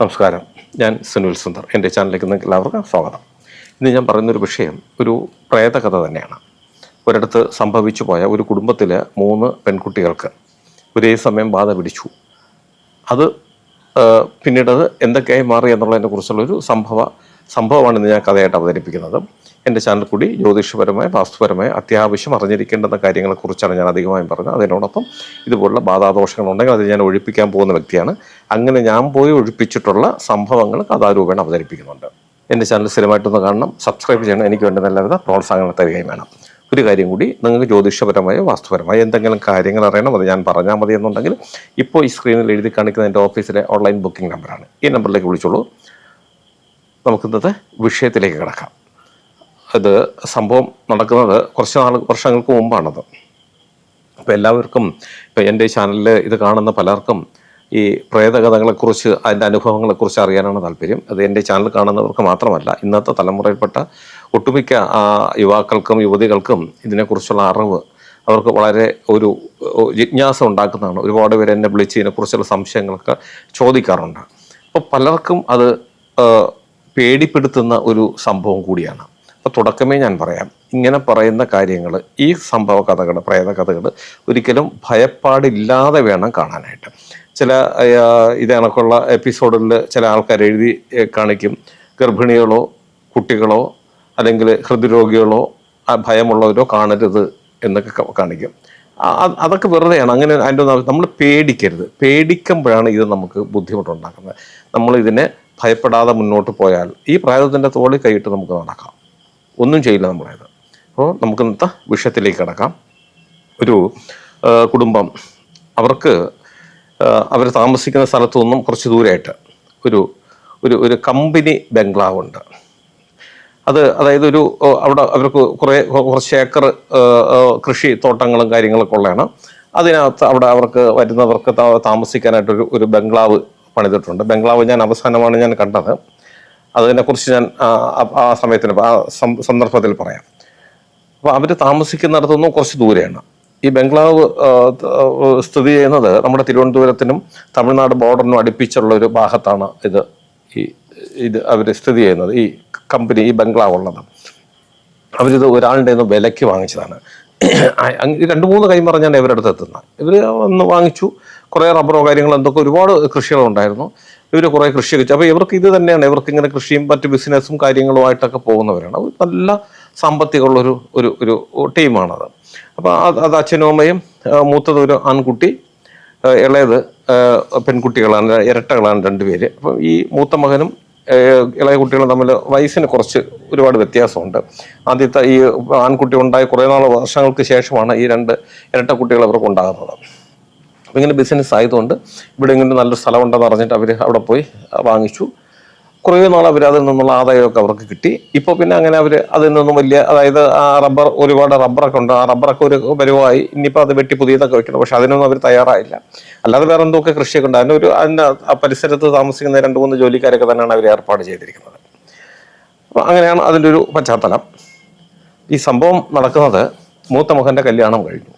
നമസ്കാരം. ഞാൻ സുനിൽ സുന്ദർ. എന്റെ ചാനലിലേക്ക് നിങ്ങൾക്ക് എല്ലാവർക്കും സ്വാഗതം. ഇന്ന് ഞാൻ പറയുന്നൊരു വിഷയം ഒരു പ്രേതകഥ തന്നെയാണ്. ഒരിടത്ത് സംഭവിച്ചു പോയ ഒരു കുടുംബത്തിലെ മൂന്ന് പെൺകുട്ടികൾക്ക് ഒരേ സമയം ബാധ പിടിച്ചു. അത് പിന്നീട് അത് എന്തൊക്കെയായി മാറി എന്നുള്ളതിനെ കുറിച്ചുള്ളൊരു സംഭവ സംഭവമാണ് ഇന്ന് ഞാൻ കഥയായിട്ട് അവതരിപ്പിക്കുന്നത്. എന്റെ ചാനൽ കൂടി ജ്യോതിഷപരമായ വാസ്തുപരമായ അത്യാവശ്യം അറിഞ്ഞിരിക്കേണ്ടുന്ന കാര്യങ്ങളെക്കുറിച്ചാണ് ഞാൻ അധികമായും പറഞ്ഞത്. അതിനോടൊപ്പം ഇതുപോലുള്ള ബാധാദോഷങ്ങളുണ്ടെങ്കിൽ അത് ഞാൻ ഒഴിപ്പിക്കാൻ പോകുന്ന വ്യക്തിയാണ്. അങ്ങനെ ഞാൻ പോയി ഒഴിപ്പിച്ചിട്ടുള്ള സംഭവങ്ങൾ കഥാരൂപേണ അവതരിപ്പിക്കുന്നുണ്ട്. എന്റെ ചാനൽ സ്ഥിരമായിട്ടൊന്ന് കാണണം. സബ്സ്ക്രൈബ് ചെയ്യണം. എനിക്ക് വേണ്ട എല്ലാവിധ പ്രോത്സാഹനങ്ങൾ തരികയും വേണം. ഒരു കാര്യം കൂടി നിങ്ങൾക്ക് ജ്യോതിഷപരമായോ വാസ്തുപരമായോ എന്തെങ്കിലും കാര്യങ്ങൾ അറിയണം അത് ഞാൻ പറഞ്ഞാൽ മതി എന്നുണ്ടെങ്കിൽ ഇപ്പോൾ ഈ സ്ക്രീനിൽ എഴുതി കാണിക്കുന്ന എന്റെ ഓഫീസിലെ ഓൺലൈൻ ബുക്കിംഗ് നമ്പറാണ്. ഈ നമ്പറിലേക്ക് വിളിച്ചോളൂ. നമുക്ക് ഇന്നത്തെ വിഷയത്തിലേക്ക് കിടക്കാം. ഇത് സംഭവം നടക്കുന്നത് കുറച്ച് നാൾ വർഷങ്ങൾക്ക് മുമ്പാണത്. അപ്പോൾ എല്ലാവർക്കും ഇപ്പോൾ എന്റെ ചാനലിൽ ഇത് കാണുന്ന പലർക്കും ഈ പ്രേതകഥകളെക്കുറിച്ച് അതിന്റെ അനുഭവങ്ങളെക്കുറിച്ച് അറിയാനാണ് താല്പര്യം. അത് എന്റെ ചാനൽ കാണുന്നവർക്ക് മാത്രമല്ല ഇന്നത്തെ തലമുറയിൽപ്പെട്ട ഒട്ടുമിക്ക യുവാക്കൾക്കും യുവതികൾക്കും ഇതിനെക്കുറിച്ചുള്ള അറിവ് അവർക്ക് വളരെ ഒരു ജിജ്ഞാസ ഉണ്ടാക്കുന്നതാണ്. ഒരുപാട് പേര് എന്നെ വിളിച്ച് ഇതിനെക്കുറിച്ചുള്ള സംശയങ്ങളൊക്കെ ചോദിക്കാറുണ്ട്. അപ്പോൾ പലർക്കും അത് പേടിപ്പെടുത്തുന്ന ഒരു സംഭവം കൂടിയാണ്. തുടക്കമേ ഞാൻ പറയാം. ഇങ്ങനെ പറയുന്ന കാര്യങ്ങൾ ഈ സംഭവ കഥകൾ പ്രേത കഥകൾ ഒരിക്കലും ഭയപ്പാടില്ലാതെ വേണം കാണാനായിട്ട്. ചില ഇതേണക്കുള്ള എപ്പിസോഡിൽ ചില ആൾക്കാർ എഴുതി കാണിക്കും. ഗർഭിണികളോ കുട്ടികളോ അല്ലെങ്കിൽ ഹൃദ്രോഗികളോ ഭയമുള്ളവരോ കാണരുത് എന്നൊക്കെ കാണിക്കും. അതൊക്കെ വെറുതെയാണ്. അങ്ങനെ അതിന്റെ നമ്മൾ പേടിക്കരുത്. പേടിക്കുമ്പോഴാണ് ഇത് നമുക്ക് ബുദ്ധിമുട്ടുണ്ടാക്കുന്നത്. നമ്മൾ ഇതിനെ ഭയപ്പെടാതെ മുന്നോട്ട് പോയാൽ ഈ പ്രായത്തിന്റെ തോളിൽ കൈയിട്ട് നമുക്ക് നടക്കാം. ഒന്നും ചെയ്യില്ല നമ്മളത് അപ്പോൾ നമുക്ക് ഇന്നത്തെ വിഷയത്തിലേക്ക് കിടക്കാം. ഒരു കുടുംബം. അവർക്ക് അവർ താമസിക്കുന്ന സ്ഥലത്തു നിന്നും കുറച്ച് ദൂരമായിട്ട് ഒരു ഒരു ഒരു കമ്പനി ബംഗ്ലാവ് ഉണ്ട്. അത് അതായത് ഒരു അവിടെ അവർക്ക് കുറേ കുറച്ച് ഏക്കർ കൃഷി തോട്ടങ്ങളും കാര്യങ്ങളൊക്കെ ഉള്ളതാണ്. അതിനകത്ത് അവിടെ അവർക്ക് വരുന്നവർക്ക് താമസിക്കാനായിട്ടൊരു ഒരു ബംഗ്ലാവ് പണിതിട്ടുണ്ട്. ബംഗ്ലാവ് ഞാൻ അവസാനമാണ് ഞാൻ കണ്ടത്. അതിനെക്കുറിച്ച് ഞാൻ ആ, സമയത്തിന് ആ സന്ദർഭത്തിൽ പറയാം. അപ്പോൾ അവർ താമസിക്കുന്നിടത്തുനിന്നും കുറച്ച് ദൂരെയാണ്. ഈ ബംഗ്ലാവ് സ്ഥിതി ചെയ്യുന്നത് നമ്മുടെ തിരുവനന്തപുരത്തിനും തമിഴ്നാട് ബോർഡറിനും അടുപ്പിച്ചുള്ള ഒരു ഭാഗത്താണ് ഇത് ഈ ഇത് അവർ സ്ഥിതി ചെയ്യുന്നത് ഈ കമ്പനി ഈ ബംഗ്ലാവ് ഉള്ളത്. അവരിത് ഒരാളുടെ നിന്ന് വിലയ്ക്ക് വാങ്ങിച്ചതാണ്. രണ്ട് മൂന്ന് കൈ പറഞ്ഞാണ് ഇവരുടെ അടുത്ത് എത്തുന്നത്. ഇവർ വന്ന് വാങ്ങിച്ചു. കുറേ റബ്ബറോ കാര്യങ്ങളോ എന്തൊക്കെ ഒരുപാട് കൃഷികളുണ്ടായിരുന്നു. ഇവർ കുറേ കൃഷിയൊക്കെ അപ്പോൾ ഇവർക്ക് ഇത് തന്നെയാണ്. ഇവർക്ക് ഇങ്ങനെ കൃഷിയും മറ്റ് ബിസിനസ്സും കാര്യങ്ങളുമായിട്ടൊക്കെ പോകുന്നവരാണ്. നല്ല സാമ്പത്തികമുള്ളൊരു ഒരു ഒരു ടീമാണത്. അപ്പോൾ അത് അച്ഛനും അമ്മയും മൂത്തത് ഒരു ആൺകുട്ടി ഇളയത് പെൺകുട്ടികളാണ് ഇരട്ടകളാണ് രണ്ടുപേര്. അപ്പം ഈ മൂത്ത മകനും ഇളയ കുട്ടികളും തമ്മിൽ വയസ്സിന് കുറച്ച് ഒരുപാട് വ്യത്യാസമുണ്ട്. ആദ്യത്തെ ഈ ആൺകുട്ടി ഉണ്ടായ കുറേ നാൾ വർഷങ്ങൾക്ക് ശേഷമാണ് ഈ രണ്ട് ഇരട്ട കുട്ടികൾ അവർക്ക് ഉണ്ടാകുന്നത് അപ്പം ഇങ്ങനെ ബിസിനസ് ആയതുകൊണ്ട് ഇവിടെ ഇങ്ങനെ നല്ലൊരു സ്ഥലമുണ്ടെന്ന് അറിഞ്ഞിട്ട് അവർ അവിടെ പോയി വാങ്ങിച്ചു. കുറേ നാൾ അവർ അതിൽ നിന്നുള്ള ആദായമൊക്കെ അവർക്ക് കിട്ടി. ഇപ്പോൾ പിന്നെ അങ്ങനെ അവർ അതിൽ നിന്നും വലിയ അതായത് ആ റബ്ബർ ഒരുപാട് റബ്ബറൊക്കെ ഉണ്ട്. ആ റബ്ബറൊക്കെ ഒരു വരുവായി. ഇനിയിപ്പോൾ അത് വെട്ടി പുതിയതൊക്കെ വെക്കണം. പക്ഷെ അതിനൊന്നും അവർ തയ്യാറായില്ല. അല്ലാതെ വേറെ എന്തൊക്കെ കൃഷിയൊക്കെ ഉണ്ട്. അതിന്റെ ഒരു അതിന്റെ ആ പരിസരത്ത് താമസിക്കുന്ന രണ്ട് മൂന്ന് ജോലിക്കാരൊക്കെ തന്നെയാണ് അവർ ഏർപ്പാട് ചെയ്തിരിക്കുന്നത്. അപ്പോൾ അങ്ങനെയാണ് അതിന്റെ ഒരു പശ്ചാത്തലം. ഈ സംഭവം നടക്കുന്നത് മൂത്ത മകന്റെ കല്യാണം കഴിഞ്ഞു.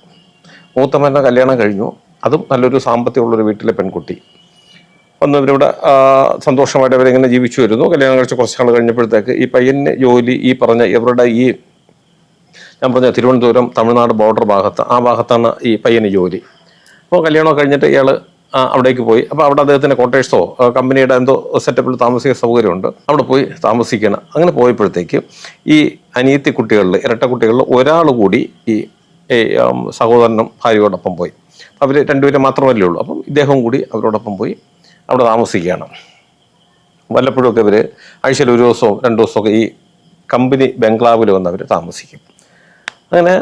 മൂത്തമ്മന്റെ കല്യാണം കഴിഞ്ഞു. അതും നല്ലൊരു സാമ്പത്തികമുള്ളൊരു വീട്ടിലെ പെൺകുട്ടി. വന്നവരിവിടെ സന്തോഷമായിട്ട് അവരിങ്ങനെ ജീവിച്ചു വരുന്നു. കല്യാണം കഴിച്ച് കുറച്ച് നാൾ കഴിഞ്ഞപ്പോഴത്തേക്ക് ഈ പയ്യന് ജോലി ഈ പറഞ്ഞ ഇവരുടെ ഈ ഞാൻ പറഞ്ഞ തിരുവനന്തപുരം തമിഴ്നാട് ബോർഡർ ഭാഗത്ത് ആ ഭാഗത്താണ് ഈ പയ്യന് ജോലി. അപ്പോൾ കല്യാണം കഴിഞ്ഞിട്ട് ഇയാൾ അവിടേക്ക് പോയി. അപ്പോൾ അവിടെ അദ്ദേഹത്തിന്റെ ക്വാർട്ടേഴ്സോ കമ്പനിയുടെ എന്തോ സെറ്റപ്പിൽ താമസിക്കുന്ന സൗകര്യമുണ്ട്. അവിടെ പോയി താമസിക്കണം. അങ്ങനെ പോയപ്പോഴത്തേക്ക് ഈ അനിയത്തി കുട്ടികളിൽ ഇരട്ട കുട്ടികളിൽ ഒരാൾ കൂടി ഈ, സഹോദരനും ഭാര്യയോടൊപ്പം പോയി. അവർ രണ്ടുപേരും മാത്രമല്ലേ ഉള്ളൂ. അപ്പം ഇദ്ദേഹം കൂടി അവരോടൊപ്പം പോയി അവിടെ താമസിക്കുകയാണ്. വല്ലപ്പോഴുമൊക്കെ ഇവർ ആഴ്ചയിൽ ഒരു ദിവസവും രണ്ട് ദിവസമൊക്കെ ഈ കമ്പനി ബംഗ്ലാവിൽ വന്ന് അവർ താമസിക്കും. അങ്ങനെ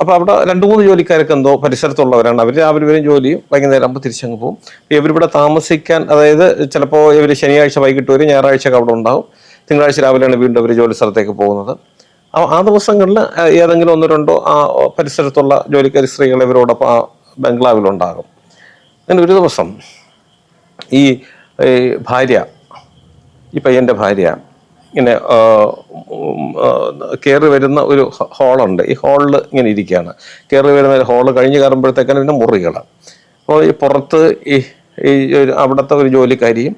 അപ്പോൾ അവിടെ രണ്ട് മൂന്ന് ജോലിക്കാരൊക്കെ എന്തോ പരിസരത്തുള്ളവരാണ്. അവർ രാവിലെ വരും ജോലിയും വൈകുന്നേരം ആകുമ്പോൾ തിരിച്ചങ്ങ് പോകും ഇവരിവിടെ താമസിക്കാൻ അതായത് ചിലപ്പോൾ ഇവർ ശനിയാഴ്ച വൈകിട്ട് വരും ഞായറാഴ്ച അവിടെ ഉണ്ടാവും. തിങ്കളാഴ്ച രാവിലെയാണ് വീണ്ടും അവർ ജോലി സ്ഥലത്തേക്ക് പോകുന്നത്. ആ- ദിവസങ്ങളിൽ ഏതെങ്കിലും ഒന്ന് രണ്ടോ ആ പരിസരത്തുള്ള ജോലിക്കാരി സ്ത്രീകൾ ഇവരോടൊപ്പം ആ ബംഗ്ലാവിലുണ്ടാകും. അങ്ങനെ ഒരു ദിവസം ഈ ഭാര്യ ഈ പയ്യന്റെ ഭാര്യ ഇങ്ങനെ കയറി വരുന്ന ഒരു ഹോളുണ്ട്. ഈ ഹോളിൽ ഇങ്ങനെ ഇരിക്കുകയാണ്. കയറി വരുന്ന ഒരു ഹാൾ കഴിഞ്ഞ് കയറുമ്പോഴത്തേക്കാണ് പിന്നെ മുറികൾ അപ്പോൾ ഈ പുറത്ത് ഈ ഈ അവിടുത്തെ ഒരു ജോലിക്കാരിയും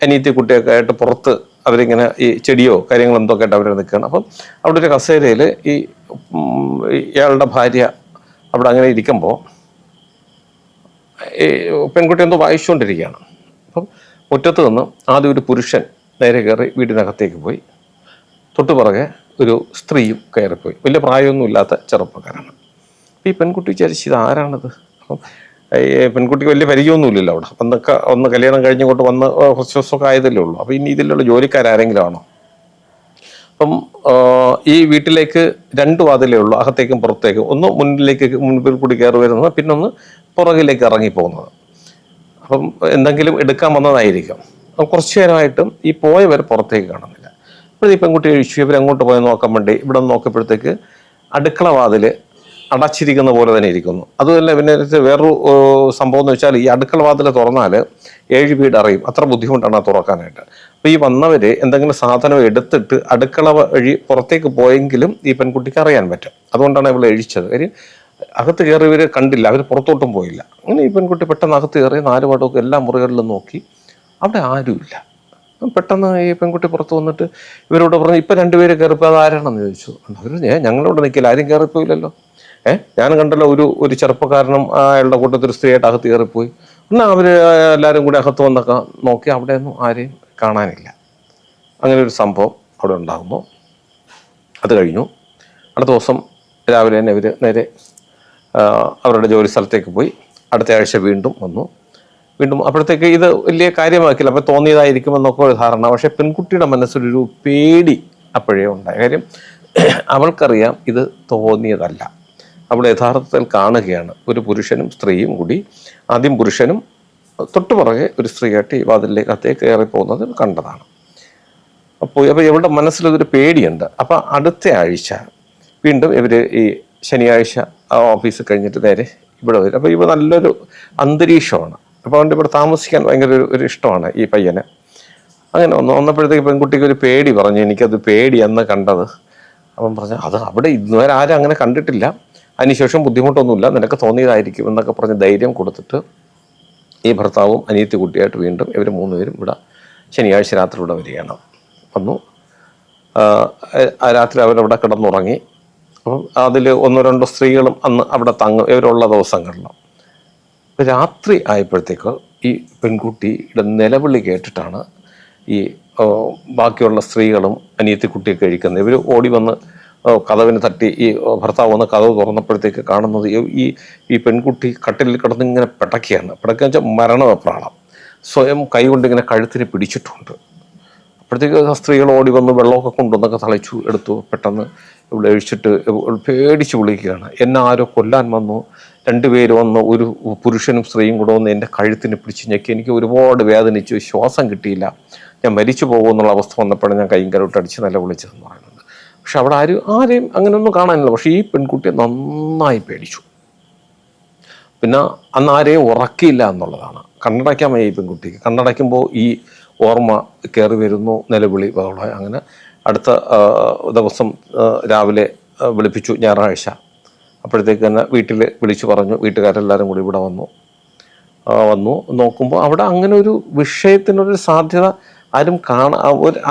അനിയത്തി കുട്ടിയൊക്കെ ആയിട്ട് പുറത്ത് അവരിങ്ങനെ ഈ ചെടിയോ കാര്യങ്ങളോ എന്തൊക്കെ ആയിട്ട് അവരെ നിൽക്കുകയാണ്. അപ്പം അവിടെ ഒരു കസേരയിൽ ഈ ഇയാളുടെ ഭാര്യ അവിടെ അങ്ങനെ ഇരിക്കുമ്പോൾ ഈ പെൺകുട്ടി എന്തോ വായിച്ചുകൊണ്ടിരിക്കുകയാണ്. അപ്പം മുറ്റത്ത് നിന്ന് ആദ്യം ഒരു പുരുഷൻ നേരെ കയറി വീടിനകത്തേക്ക് പോയി. തൊട്ടു പുറകെ ഒരു സ്ത്രീയും കയറിപ്പോയി. വലിയ പ്രായമൊന്നുമില്ലാത്ത ചെറുപ്പക്കാരാണ്. ഈ പെൺകുട്ടി വിചാരിച്ചു ഇത് ആരാണിത്? അപ്പം പെൺകുട്ടിക്ക് വലിയ പരിചയമൊന്നുമില്ലല്ലോ അവിടെ. അന്നൊക്കെ ഒന്ന് കല്യാണം കഴിഞ്ഞിങ്ങോട്ട് വന്ന് കുറച്ച് ദിവസമൊക്കെ ആയതല്ലേ ഉള്ളൂ. അപ്പം ഇനി ഇതിലുള്ള ജോലിക്കാരെങ്കിലും ആണോ അപ്പം ഈ വീട്ടിലേക്ക് രണ്ട് വാതിലേ ഉള്ളൂ അകത്തേക്കും പുറത്തേക്കും. ഒന്ന് മുന്നിലേക്ക് മുൻപിൽ കൂടി കയറി വരുന്നത് പിന്നെ ഒന്ന് പുറകിലേക്ക് ഇറങ്ങിപ്പോകുന്നത്. അപ്പം എന്തെങ്കിലും എടുക്കാൻ വന്നതായിരിക്കും. അപ്പം കുറച്ചു നേരമായിട്ടും ഈ പോയവർ പുറത്തേക്ക് കാണുന്നില്ല. അപ്പോൾ ഈ പെൺകുട്ടി കഴിച്ചു ഇവർ അങ്ങോട്ട് പോയി നോക്കാൻ വേണ്ടി ഇവിടെ നോക്കിയപ്പോഴത്തേക്ക് അടുക്കള വാതിൽ അടച്ചിരിക്കുന്ന പോലെ തന്നെ ഇരിക്കുന്നു. അതുമല്ല പിന്നെ വേറൊരു സംഭവം എന്ന് വെച്ചാൽ ഈ അടുക്കള വാതിൽ തുറന്നാൽ ഏഴ് വീട് അറിയും. അത്ര ബുദ്ധിമുട്ടാണ് ആ തുറക്കാനായിട്ട്. അപ്പോൾ ഈ വന്നവർ എന്തെങ്കിലും സാധനം എടുത്തിട്ട് അടുക്കള വഴി പുറത്തേക്ക് പോയെങ്കിലും ഈ പെൺകുട്ടിക്ക് അറിയാൻ പറ്റും. അതുകൊണ്ടാണ് ഇവൾ എഴിച്ചത്. കാര്യം അകത്ത് കയറിയവർ കണ്ടില്ല അവർ പുറത്തോട്ടും പോയില്ല. അങ്ങനെ ഈ പെൺകുട്ടി പെട്ടെന്ന് അകത്ത് കയറി നാല് പാടമൊക്കെ എല്ലാ മുറികളിലും നോക്കി. അവിടെ ആരുമില്ല. പെട്ടെന്ന് ഈ പെൺകുട്ടി പുറത്ത് വന്നിട്ട് ഇവരോട് പറഞ്ഞു ഇപ്പം രണ്ടുപേരെ കയറിപ്പോൾ അത് ആരാണെന്ന് ചോദിച്ചു? അവർ ഞാൻ ഞങ്ങളോട് നിൽക്കില്ല. ആരും കയറിപ്പോയില്ലല്ലോ. ഏഹ് ഞാൻ കണ്ടല്ലോ ഒരു ഒരു ചെറുപ്പക്കാരനും അയാളുടെ കൂട്ടത്തിൽ ഒരു സ്ത്രീയായിട്ട് അകത്ത് കയറിപ്പോയി. എന്നാൽ അവർ എല്ലാവരും കൂടി അകത്ത് വന്നൊക്കെ നോക്കി അവിടെയൊന്നും ആരെയും കാണാനില്ല. അങ്ങനെ ഒരു സംഭവം അവിടെ ഉണ്ടാകുന്നു. അത് കഴിഞ്ഞു. അടുത്ത ദിവസം രാവിലെ തന്നെ ഇവർ നേരെ അവരുടെ ജോലി സ്ഥലത്തേക്ക് പോയി. അടുത്ത ആഴ്ച വീണ്ടും വന്നു. വീണ്ടും അപ്പോഴത്തേക്ക് ഇത് വലിയ കാര്യമാക്കില്ല. അപ്പോൾ തോന്നിയതായിരിക്കും എന്നൊക്കെ ഒരു ധാരണ. പക്ഷേ പെൺകുട്ടിയുടെ മനസ്സിലൊരു പേടി അപ്പോഴേ ഉണ്ടായി. കാര്യം അവൾക്കറിയാം ഇത് തോന്നിയതല്ല. അവൾ യഥാർത്ഥത്തിൽ കാണുകയാണ്. ഒരു പുരുഷനും സ്ത്രീയും കൂടി ആദ്യം പുരുഷനും തൊട്ടു പുറകെ ഒരു സ്ത്രീയായിട്ട് ഈ വാതിലിലേക്ക് അകത്തേക്ക് കയറി പോകുന്നത് കണ്ടതാണ്. അപ്പോൾ അപ്പോൾ മനസ്സിൽ മനസ്സിലൊരു പേടിയുണ്ട്. അപ്പോൾ അടുത്ത ആഴ്ച വീണ്ടും ഇവർ ഈ ശനിയാഴ്ച ആ ഓഫീസ് കഴിഞ്ഞിട്ട് നേരെ ഇവിടെ വരും. അപ്പോൾ ഇവ നല്ലൊരു അന്തരീക്ഷമാണ്. അപ്പോൾ അതുകൊണ്ട് ഇവിടെ താമസിക്കാൻ ഭയങ്കര ഒരു ഒരു ഇഷ്ടമാണ് ഈ പയ്യന്. അങ്ങനെ ഒന്ന് വന്നപ്പോഴത്തേക്ക് പെൺകുട്ടിക്ക് ഒരു പേടി പറഞ്ഞു. എനിക്കത് പേടി കണ്ടത്. അവൻ പറഞ്ഞു അത് അവിടെ ഇന്നുവരെ ആരും അങ്ങനെ കണ്ടിട്ടില്ല. അതിനുശേഷം ബുദ്ധിമുട്ടൊന്നുമില്ല. നിനക്ക് തോന്നിയതായിരിക്കും എന്നൊക്കെ പറഞ്ഞ് ധൈര്യം കൊടുത്തിട്ട് ഈ ഭർത്താവും അനിയത്തി കുട്ടിയായിട്ട് വീണ്ടും ഇവർ മൂന്നുപേരും ഇവിടെ ശനിയാഴ്ച രാത്രി ഇവിടെ വരികയാണ്. വന്നു. രാത്രി അവരവിടെ കിടന്നുറങ്ങി. അപ്പം അതിൽ ഒന്നോ രണ്ടോ സ്ത്രീകളും അന്ന് അവിടെ തങ്ങും. ഇവരുള്ള ദിവസങ്ങളിലും രാത്രി ആയപ്പോഴത്തേക്ക് ഈ പെൺകുട്ടിയുടെ നിലവിളി കേട്ടിട്ടാണ് ഈ ബാക്കിയുള്ള സ്ത്രീകളും അനിയത്തി കുട്ടിയൊക്കെ കഴിക്കുന്നത് ഇവർ ഓടി വന്ന് ആ, കതവിന് തട്ടി ഈ ഭർത്താവ് വന്ന് കതവ് തുറന്നപ്പോഴത്തേക്ക് കാണുന്നത് ഈ- ഈ പെൺകുട്ടി കട്ടിലിൽ കിടന്ന് ഇങ്ങനെ പിടക്കുകയാണ് പിടക്കുക വെച്ചാൽ മരണപ്രാളം സ്വയം കൈകൊണ്ട് ഇങ്ങനെ കഴുത്തിന് പിടിച്ചിട്ടുണ്ട്. അപ്പോഴത്തേക്ക് സ്ത്രീകൾ ഓടി വന്ന് വെള്ളമൊക്കെ കൊണ്ടുവന്നൊക്കെ തളിച്ചു എടുത്തു. പെട്ടെന്ന് ഇവിടെ ഒഴിച്ചിട്ട് പേടിച്ച് വിളിക്കുകയാണ്. എന്നെ ആരോ കൊല്ലാൻ വന്നു. രണ്ടുപേര് വന്ന് ഒരു പുരുഷനും സ്ത്രീയും കൂടെ വന്ന് എന്റെ കഴുത്തിന് പിടിച്ച് ഞെക്കി. എനിക്ക് ഒരുപാട് വേദനിച്ചു. ശ്വാസം കിട്ടിയില്ല. ഞാൻ മരിച്ചു പോകുമെന്നുള്ള അവസ്ഥ വന്നപ്പോഴാണ് ഞാൻ കൈയും കരോട്ട് അടിച്ച് നില വിളിച്ചതെന്ന് പറയുന്നുണ്ട് പക്ഷെ അവിടെ ആരും ആരെയും അങ്ങനെയൊന്നും കാണാനില്ല. പക്ഷേ ഈ പെൺകുട്ടിയെ നന്നായി പേടിച്ചു. പിന്നെ അന്ന് ആരെയും ഉറക്കിയില്ല എന്നുള്ളതാണ്. കണ്ണടയ്ക്കാൻ വയ്യ ഈ പെൺകുട്ടിക്ക്. കണ്ണടയ്ക്കുമ്പോൾ ഈ ഓർമ്മ കയറി വരുന്നു നിലവിളി ബഹളം അങ്ങനെ അടുത്ത ദിവസം രാവിലെ വിളിപ്പിച്ചു ഞായറാഴ്ച. അപ്പോഴത്തേക്ക് തന്നെ വീട്ടിൽ വിളിച്ചു പറഞ്ഞു. വീട്ടുകാരെല്ലാവരും കൂടി ഇവിടെ വന്നു. വന്നു. നോക്കുമ്പോൾ അവിടെ അങ്ങനെ ഒരു വിഷയത്തിനൊരു സാധ്യത ആരും കാണാ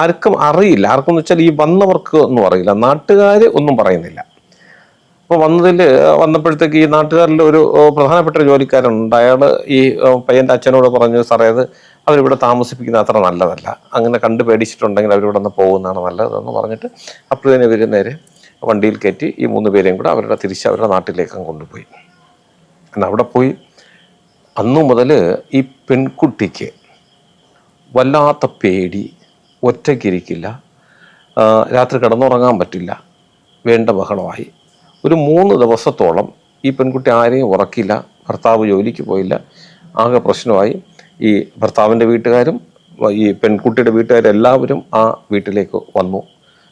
ആർക്കും അറിയില്ല. ആർക്കും എന്ന് വെച്ചാൽ ഈ വന്നവർക്ക് ഒന്നും അറിയില്ല. നാട്ടുകാർ ഒന്നും പറയുന്നില്ല. അപ്പോൾ വന്നതിൽ വന്നപ്പോഴത്തേക്ക് ഈ നാട്ടുകാരിൽ ഒരു പ്രധാനപ്പെട്ട ജോലിക്കാരുണ്ട് അയാൾ ഈ പയ്യന്റെ അച്ഛനോട് പറഞ്ഞു സാറേ അത് അവരിവിടെ താമസിപ്പിക്കുന്നത് അത്ര നല്ലതല്ല. അങ്ങനെ കണ്ട് പേടിച്ചിട്ടുണ്ടെങ്കിൽ അവരിവിടെ നിന്ന് പോകുന്നതാണ് നല്ലതെന്ന് പറഞ്ഞിട്ട് അപ്പോഴത്തേന് ഇവർ നേരെ വണ്ടിയിൽ കയറ്റി ഈ മൂന്ന് പേരെയും കൂടെ അവരുടെ തിരിച്ച് അവരുടെ നാട്ടിലേക്കും കൊണ്ടുപോയി. എന്നാൽ അവിടെ പോയി. അന്നു മുതൽ ഈ പെൺകുട്ടിക്ക് വല്ലാത്ത പേടി ഒറ്റയ്ക്കിരിക്കില്ല രാത്രി കിടന്നുറങ്ങാൻ പറ്റില്ല. വേണ്ട ബഹളമായി. ഒരു മൂന്ന് ദിവസത്തോളം ഈ പെൺകുട്ടി ആരെയും ഉറക്കില്ല ഭർത്താവ് ജോലിക്ക് പോയില്ല. ആകെ പ്രശ്നമായി. ഈ ഭർത്താവിന്റെ വീട്ടുകാരും ഈ പെൺകുട്ടിയുടെ വീട്ടുകാരെല്ലാവരും ആ വീട്ടിലേക്ക് വന്നു.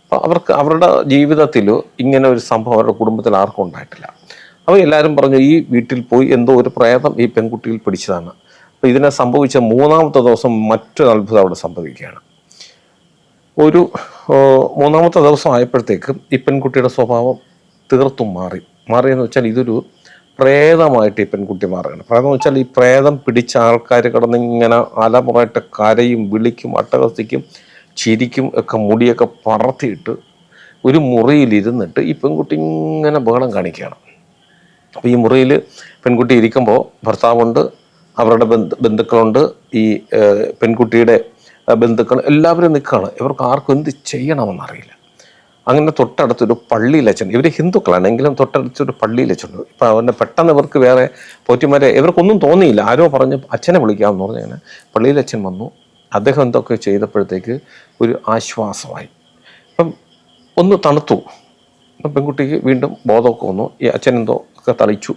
അപ്പോൾ അവർക്ക് അവരുടെ ജീവിതത്തിൽ ഇങ്ങനെ ഒരു സംഭവം അവരുടെ കുടുംബത്തിൽ ആർക്കും ഉണ്ടായിട്ടില്ല. അപ്പോൾ എല്ലാവരും പറഞ്ഞു ഈ വീട്ടിൽ പോയി എന്തോ ഒരു പ്രേതം ഈ പെൺകുട്ടിയിൽ പിടിച്ചതാണ്. അപ്പോൾ ഇതിനെ സംഭവിച്ച മൂന്നാമത്തെ ദിവസം മറ്റൊരു അത്ഭുതം അവിടെ സംഭവിക്കുകയാണ്. ഒരു മൂന്നാമത്തെ ദിവസം ആയപ്പോഴത്തേക്കും ഈ പെൺകുട്ടിയുടെ സ്വഭാവം തീർത്തും മാറി. മാറിയെന്ന് വെച്ചാൽ ഇതൊരു പ്രേതമായിട്ട് ഈ പെൺകുട്ടി മാറുകയാണ്. പ്രേതം എന്ന് വെച്ചാൽ ഈ പ്രേതം പിടിച്ച ആൾക്കാർ കിടന്ന് ഇങ്ങനെ അലമുറയിട്ട് കരയും വിളിക്കും അട്ടകസ്തിക്കും ചിരിക്കും ഒക്കെ മുടിയൊക്കെ പറത്തിയിട്ട് ഒരു മുറിയിലിരുന്നിട്ട് ഈ പെൺകുട്ടി ഇങ്ങനെ ബഹളം കാണിക്കുകയാണ്. അപ്പോൾ ഈ മുറിയിൽ പെൺകുട്ടി ഇരിക്കുമ്പോൾ ഭർത്താവുണ്ട് അവരുടെ ബന്ധു ബന്ധുക്കളുണ്ട്. ഈ പെൺകുട്ടിയുടെ ബന്ധുക്കൾ എല്ലാവരും നിൽക്കുകയാണ്. ഇവർക്ക് ആർക്കും എന്ത് ചെയ്യണമെന്നറിയില്ല അങ്ങനെ തൊട്ടടുത്തൊരു പള്ളിയിൽ അച്ഛൻ ഇവർ ഹിന്ദുക്കളാണ്. എങ്കിലും തൊട്ടടുത്തൊരു പള്ളിയിലച്ഛനുണ്ട് ഇപ്പം അവന്റെ പെട്ടെന്ന് ഇവർക്ക് വേറെ പോറ്റിമാരെ ഇവർക്കൊന്നും തോന്നിയില്ല. ആരോ പറഞ്ഞ് അച്ഛനെ വിളിക്കാമെന്ന് പറഞ്ഞു അങ്ങനെ പള്ളിയിലച്ഛൻ വന്നു. അദ്ദേഹം എന്തൊക്കെ ചെയ്തപ്പോഴത്തേക്ക് ഒരു ആശ്വാസമായി. അപ്പം ഒന്ന് തണുത്തു. പെൺകുട്ടിക്ക് വീണ്ടും ബോധമൊക്കെ വന്നു. ഈ അച്ഛൻ എന്തോ ഒക്കെ തളിച്ചു.